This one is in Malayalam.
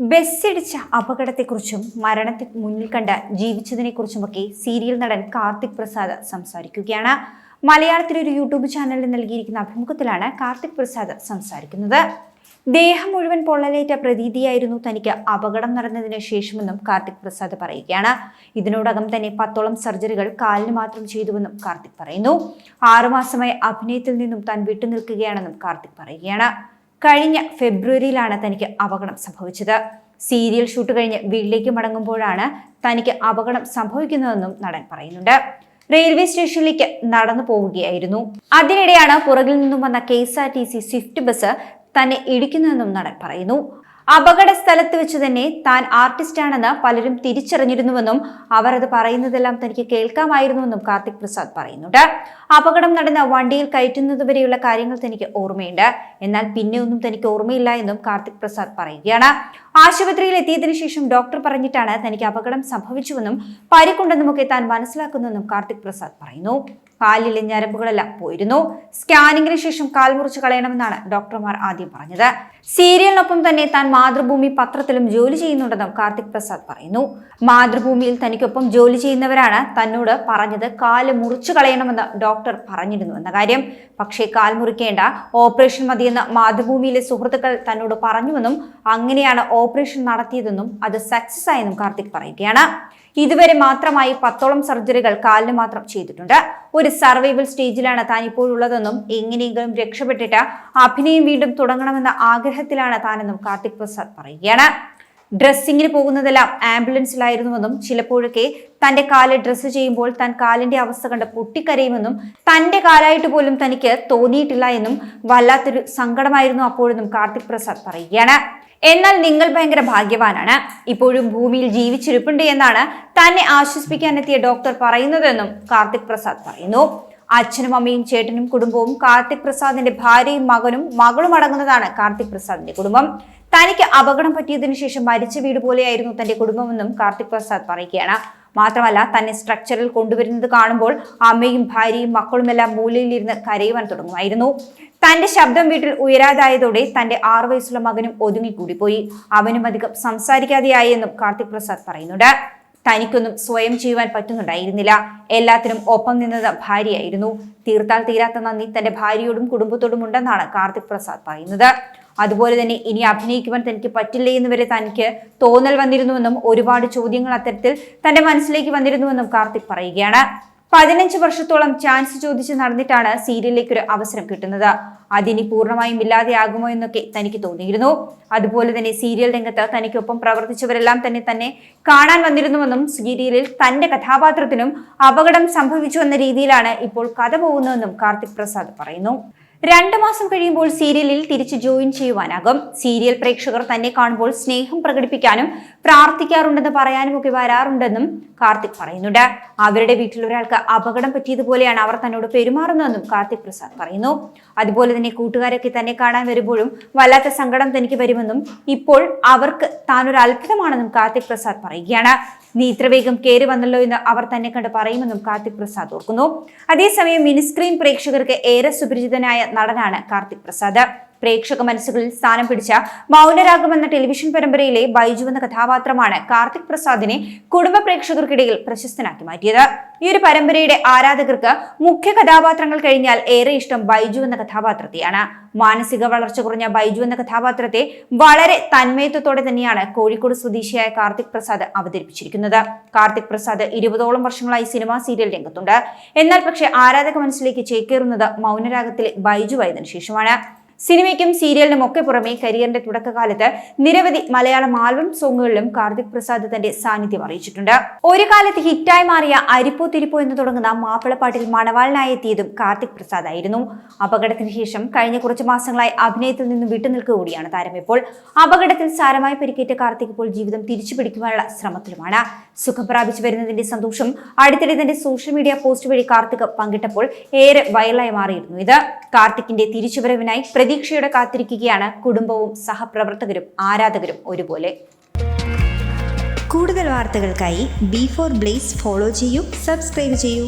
ബസ്സിടിച്ച അപകടത്തെക്കുറിച്ചും മരണത്തെ മുന്നിൽ കണ്ട് ജീവിച്ചതിനെക്കുറിച്ചുമൊക്കെ സീരിയൽ നടൻ കാർത്തിക് പ്രസാദ് സംസാരിക്കുകയാണ്. മലയാളത്തിലെ ഒരു യൂട്യൂബ് ചാനലിൽ നൽകിയിരിക്കുന്ന അഭിമുഖത്തിലാണ് കാർത്തിക് പ്രസാദ് സംസാരിക്കുന്നത്. ദേഹം മുഴുവൻ പൊള്ളലേറ്റ പ്രതീതിയായിരുന്നു തനിക്ക് അപകടം നടന്നതിന് ശേഷമെന്നും കാർത്തിക് പ്രസാദ് പറയുകയാണ്. ഇതിനോടകം തന്നെ പത്തോളം സർജറികൾ കാലിന് മാത്രം ചെയ്തുവെന്നും കാർത്തിക് പറയുന്നു. ആറുമാസമായി അഭിനയത്തിൽ നിന്നും താൻ വിട്ടുനിൽക്കുകയാണെന്നും കാർത്തിക് പറയുകയാണ്. കഴിഞ്ഞ ഫെബ്രുവരിയിലാണ് തനിക്ക് അപകടം സംഭവിച്ചത്. സീരിയൽ ഷൂട്ട് കഴിഞ്ഞ് വീട്ടിലേക്ക് മടങ്ങുമ്പോഴാണ് തനിക്ക് അപകടം സംഭവിക്കുന്നതെന്നും നടൻ പറയുന്നുണ്ട്. റെയിൽവേ സ്റ്റേഷനിലേക്ക് നടന്നു പോവുകയായിരുന്നു. അതിനിടെയാണ് പുറകിൽ നിന്നും വന്ന K S R T C Swift bus തന്നെ ഇടിക്കുന്നതെന്നും നടൻ പറയുന്നു. അപകട സ്ഥലത്ത് വെച്ച് തന്നെ താൻ ആർട്ടിസ്റ്റാണെന്ന് പലരും തിരിച്ചറിഞ്ഞിരുന്നുവെന്നും അവർ അത് പറയുന്നതെല്ലാം തനിക്ക് കേൾക്കാമായിരുന്നുവെന്നും കാർത്തിക് പ്രസാദ് പറയുന്നുണ്ട്. അപകടം നടന്ന വണ്ടിയിൽ കയറ്റുന്നതുവരെയുള്ള കാര്യങ്ങൾ തനിക്ക് ഓർമ്മയുണ്ട്. എന്നാൽ പിന്നെ ഒന്നും തനിക്ക് ഓർമ്മയില്ല എന്നും കാർത്തിക് പ്രസാദ് പറയുകയാണ്. ആശുപത്രിയിൽ എത്തിയതിനു ശേഷം ഡോക്ടർ പറഞ്ഞിട്ടാണ് തനിക്ക് അപകടം സംഭവിച്ചുവെന്നും പരിക്കുണ്ടെന്നുമൊക്കെ താൻ മനസ്സിലാക്കുന്നുവെന്നും കാർത്തിക് പ്രസാദ് പറയുന്നു. കാലിലെ ഞരമ്പുകളെല്ലാം പോയിരുന്നു. സ്കാനിങ്ങിന് ശേഷം കാൽ മുറിച്ച് കളയണമെന്നാണ് ഡോക്ടർമാർ ആദ്യം പറഞ്ഞത്. സീരിയലിനൊപ്പം തന്നെ താൻ മാതൃഭൂമി പത്രത്തിലും ജോലി ചെയ്യുന്നുണ്ടെന്നും കാർത്തിക് പ്രസാദ് പറയുന്നു. മാതൃഭൂമിയിൽ തനിക്കൊപ്പം ജോലി ചെയ്യുന്നവരാണ് തന്നോട് പറഞ്ഞത് കാൽ മുറിച്ചു കളയണമെന്ന് ഡോക്ടർ പറഞ്ഞിരുന്നു എന്ന കാര്യം. പക്ഷേ കാൽ മുറിക്കേണ്ട ഓപ്പറേഷൻ മതിയെന്ന് മാതൃഭൂമിയിലെ സുഹൃത്തുക്കൾ തന്നോട് പറഞ്ഞുവെന്നും അങ്ങനെയാണ് ഓപ്പറേഷൻ നടത്തിയതെന്നും അത് സക്സസ് ആയെന്നും കാർത്തിക് പറയുകയാണ്. ഇതുവരെ മാത്രമായി പത്തോളം സർജറികൾ കാലിന് മാത്രം ചെയ്തിട്ടുണ്ട്. ഒരു സർവൈവൽ സ്റ്റേജിലാണ് താൻ ഇപ്പോഴുള്ളതെന്നും എങ്ങനെയെങ്കിലും രക്ഷപ്പെട്ടിട്ട് അഭിനയം വീണ്ടും തുടങ്ങണമെന്ന ആഗ്രഹത്തിലാണ് താനെന്നും കാർത്തിക് പ്രസാദ് പറയുകയാണ്. ഡ്രസ്സിങ്ങിന് പോകുന്നതെല്ലാം ആംബുലൻസിലായിരുന്നുവെന്നും ചിലപ്പോഴൊക്കെ തന്റെ കാൽ ഡ്രസ്സ് ചെയ്യുമ്പോൾ താൻ കാലിന്റെ അവസ്ഥ കണ്ട് പൊട്ടിക്കരയുമെന്നും തന്റെ കാലായിട്ട് പോലും തനിക്ക് തോന്നിയിട്ടില്ല എന്നും വല്ലാത്തൊരു സങ്കടമായിരുന്നു അപ്പോഴെന്നും കാർത്തിക് പ്രസാദ് പറയുകയാണ്. എന്നാൽ നിങ്ങൾ ഭയങ്കര ഭാഗ്യവാനാണ്. ഇപ്പോഴും ഭൂമിയിൽ ജീവിച്ചിരിപ്പുണ്ട് എന്നാണ് തന്നെ ആശ്വസിപ്പിക്കാനെത്തിയ ഡോക്ടർ പറയുന്നതെന്നും കാർത്തിക് പ്രസാദ് പറയുന്നു. അച്ഛനും അമ്മയും ചേട്ടനും കുടുംബവും കാർത്തിക് പ്രസാദിന്റെ ഭാര്യയും മകനും മകളും അടങ്ങുന്നതാണ് കാർത്തിക് പ്രസാദിന്റെ കുടുംബം. തനിക്ക് അപകടം പറ്റിയതിനു ശേഷം മരിച്ച വീട് പോലെയായിരുന്നു തന്റെ കുടുംബമെന്നും കാർത്തിക് പ്രസാദ് പറയുകയാണ്. മാത്രമല്ല തന്നെ സ്ട്രക്ചറിൽ കൊണ്ടുവരുന്നത് കാണുമ്പോൾ അമ്മയും ഭാര്യയും മക്കളുമെല്ലാം മൂലയിലിരുന്ന് കരയുവാൻ തുടങ്ങുമായിരുന്നു. തന്റെ ശബ്ദം വീട്ടിൽ ഉയരാതായതോടെ തന്റെ ആറു വയസ്സുള്ള മകനും ഒതുങ്ങിക്കൂടിപ്പോയി. അവനും അധികം സംസാരിക്കാതെയായി എന്നും കാർത്തിക് പ്രസാദ് പറയുന്നുണ്ട്. തനിക്കൊന്നും സ്വയം ചെയ്യുവാൻ പറ്റുന്നുണ്ടായിരുന്നില്ല. എല്ലാത്തിനും ഒപ്പം നിന്നത് ഭാര്യയായിരുന്നു. തീർത്താൽ തീരാത്ത നന്ദി തന്റെ ഭാര്യയോടും കുടുംബത്തോടും ഉണ്ടെന്നാണ് കാർത്തിക് പ്രസാദ് പറയുന്നത്. അതുപോലെ തന്നെ ഇനി അഭിനയിക്കുവാൻ തനിക്ക് പറ്റില്ല എന്ന് വരെ തനിക്ക് തോന്നൽ വന്നിരുന്നുവെന്നും ഒരുപാട് ചോദ്യങ്ങൾ അത്തരത്തിൽ തന്റെ മനസ്സിലേക്ക് വന്നിരുന്നുവെന്നും കാർത്തിക് പറയുകയാണ്. പതിനഞ്ച് വർഷത്തോളം ചാൻസ് ചോദിച്ച് നടന്നിട്ടാണ് സീരിയലിലേക്ക് ഒരു അവസരം കിട്ടുന്നത്. അതിനി പൂർണമായും ഇല്ലാതെയാകുമോ എന്നൊക്കെ തനിക്ക് തോന്നിയിരുന്നു. അതുപോലെ തന്നെ സീരിയൽ രംഗത്ത് തനിക്കൊപ്പം പ്രവർത്തിച്ചവരെല്ലാം തന്നെ തന്നെ കാണാൻ വന്നിരുന്നുവെന്നും സീരിയലിൽ തന്റെ കഥാപാത്രത്തിനും അപകടം സംഭവിച്ചു എന്ന രീതിയിലാണ് ഇപ്പോൾ കഥ പോകുന്നതെന്നും കാർത്തിക് പ്രസാദ് പറയുന്നു. രണ്ടു മാസം കഴിയുമ്പോൾ സീരിയലിൽ തിരിച്ച് ജോയിൻ ചെയ്യുവാനാകും. സീരിയൽ പ്രേക്ഷകർ തന്നെ കാണുമ്പോൾ സ്നേഹം പ്രകടിപ്പിക്കാനും പ്രാർത്ഥിക്കാറുണ്ടെന്ന് പറയാനും ഒക്കെ വരാറുണ്ടെന്നും കാർത്തിക് പറയുന്നുണ്ട്. അവരുടെ വീട്ടിൽ ഒരാൾക്ക് അപകടം പറ്റിയതുപോലെയാണ് അവർ തന്നോട് പെരുമാറുന്നതെന്നും കാർത്തിക് പ്രസാദ് പറയുന്നു. അതുപോലെ തന്നെ കൂട്ടുകാരൊക്കെ തന്നെ കാണാൻ വരുമ്പോഴും വല്ലാത്ത സങ്കടം തനിക്ക് വരുമെന്നും ഇപ്പോൾ അവർക്ക് താനൊരു അത്ഭുതമാണെന്നും കാർത്തിക് പ്രസാദ് പറയുകയാണ്. നീ ഇത്ര വേഗം കയറി വന്നല്ലോ എന്ന് അവർ തന്നെ കണ്ട് പറയുമെന്നും കാർത്തിക് പ്രസാദ് ഓർക്കുന്നു. അതേസമയം മിനിസ്ക്രീൻ പ്രേക്ഷകർക്ക് ഏറെ സുപരിചിതനായ നടനാണ് കാർത്തിക് പ്രസാദ്. പ്രേക്ഷക മനസ്സുകളിൽ സ്ഥാനം പിടിച്ച മൗനരാഗം എന്ന ടെലിവിഷൻ പരമ്പരയിലെ ബൈജു എന്ന കഥാപാത്രമാണ് കാർത്തിക് പ്രസാദിനെ കുടുംബ പ്രേക്ഷകർക്കിടയിൽ പ്രശസ്തനാക്കി മാറ്റിയത്. ഈ ഒരു പരമ്പരയുടെ ആരാധകർക്ക് മുഖ്യ കഥാപാത്രങ്ങൾ കഴിഞ്ഞാൽ ഏറെ ഇഷ്ടം ബൈജു എന്ന കഥാപാത്രത്തെയാണ്. മാനസിക വളർച്ച കുറഞ്ഞ ബൈജു എന്ന കഥാപാത്രത്തെ വളരെ തന്മയത്വത്തോടെ തന്നെയാണ് കോഴിക്കോട് സ്വദേശിയായ കാർത്തിക് പ്രസാദ് അവതരിപ്പിച്ചിരിക്കുന്നത്. കാർത്തിക് പ്രസാദ് ഇരുപതോളം വർഷങ്ങളായി സിനിമാ സീരിയൽ രംഗത്തുണ്ട്. എന്നാൽ പക്ഷേ ആരാധക മനസ്സിലേക്ക് ചേക്കേറുന്നത് മൗനരാഗത്തിലെ ബൈജു ആയതിനു ശേഷമാണ്. സിനിമയ്ക്കും സീരിയലിനും ഒക്കെ പുറമെ കരിയറിന്റെ തുടക്കകാലത്ത് നിരവധി മലയാളം ആൽബം സോങ്ങുകളിലും കാർത്തിക് പ്രസാദ് തന്റെ സാന്നിധ്യം അറിയിച്ചിട്ടുണ്ട്. ഒരു കാലത്ത് ഹിറ്റായി മാറിയ അരിപ്പോ തിരിപ്പോ എന്ന് തുടങ്ങുന്ന മാപ്പിളപ്പാട്ടിൽ മണവാളനായി എത്തിയതും കാർത്തിക് പ്രസാദ് ആയിരുന്നു. അപകടത്തിന് ശേഷം കഴിഞ്ഞ കുറച്ച് മാസങ്ങളായി അഭിനയത്തിൽ നിന്നും കൂടിയാണ് താരം ഇപ്പോൾ. അപകടത്തിൽ സാരമായി പരിക്കേറ്റ കാർത്തിക് ഇപ്പോൾ ജീവിതം തിരിച്ചു പിടിക്കുവാനുള്ള ശ്രമത്തിലുമാണ്. സുഖം പ്രാപിച്ചു വരുന്നതിന്റെ സന്തോഷം അടുത്തിടെ തന്റെ സോഷ്യൽ മീഡിയ പോസ്റ്റ് വഴി കാർത്തിക് പങ്കിട്ടപ്പോൾ ഏറെ വൈറലായി മാറിയിരുന്നു ഇത്. കാർത്തിക്കിന്റെ തിരിച്ചുവരവിനായി പ്രതീക്ഷയോടെ കാത്തിരിക്കുകയാണ് കുടുംബവും സഹപ്രവർത്തകരും ആരാധകരും ഒരുപോലെ. കൂടുതൽ വാർത്തകൾക്കായി ബി ഫോർ ബ്ലേസ് ഫോളോ ചെയ്യൂ സബ്സ്ക്രൈബ് ചെയ്യൂ.